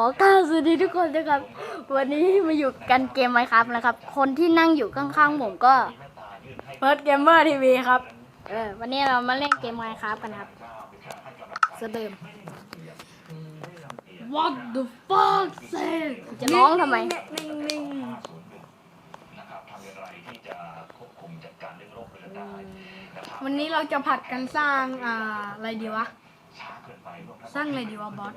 อกล่าวสวัสดีทุกคนนะครับ วันนี้มาอยู่กันเกมไมครับนะครับ คนที่นั่งอยู่ข้างๆผมก็เฟิร์สเกมเมอร์ทีวีครับ เออวันนี้เรามาเล่นเกมไมครับกันครับเสเดิม What the fuck say จะร้องทำไมนิ่งนิ่งวันนี้เราจะผัดกันสร้างอ่าอะไรดีวะ สร้างอะไรดีวะบอส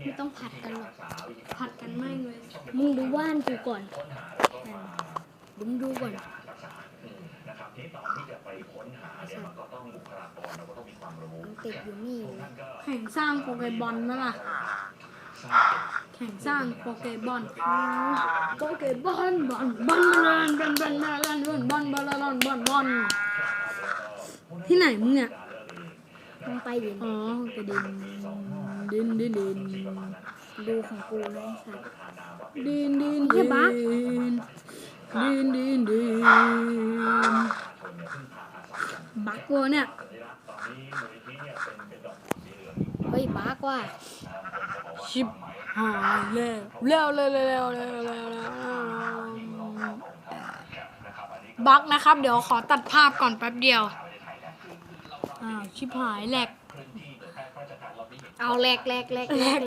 ไม่ต้องผัดกันหรอกผัดกันไม่งเลยมึงดูว่านกูก่อนมึงดูก่อนมันติดอยู่นี่อยู่แข่งสร้างโปเกบอลนะล่ะแข่งสร้างโปเกบอลโปเกบอลบอลบอลบอลบอลบอลบอลบอลบอลบอลบอลบอลบอลบอลที่ไหนมึงเนี่ยต้องไปดินอ๋อกระดินดิ นดินดินดูของกูเลยสัตว์ดินดินเหี้ยบั๊กดินดินดินบักโวะเนี่ยเฮ้ยบ้ากว่าชิบหายแล้วเร็วเร็วเร็วเร็วเร็วเร็วบักนะครับ เดี๋ยวขอตัดภาพก่อนแป๊บเดียวอ้าวชิบหายแหลกาตรฐานเราไม่เห็น เอาแรกแรกแรก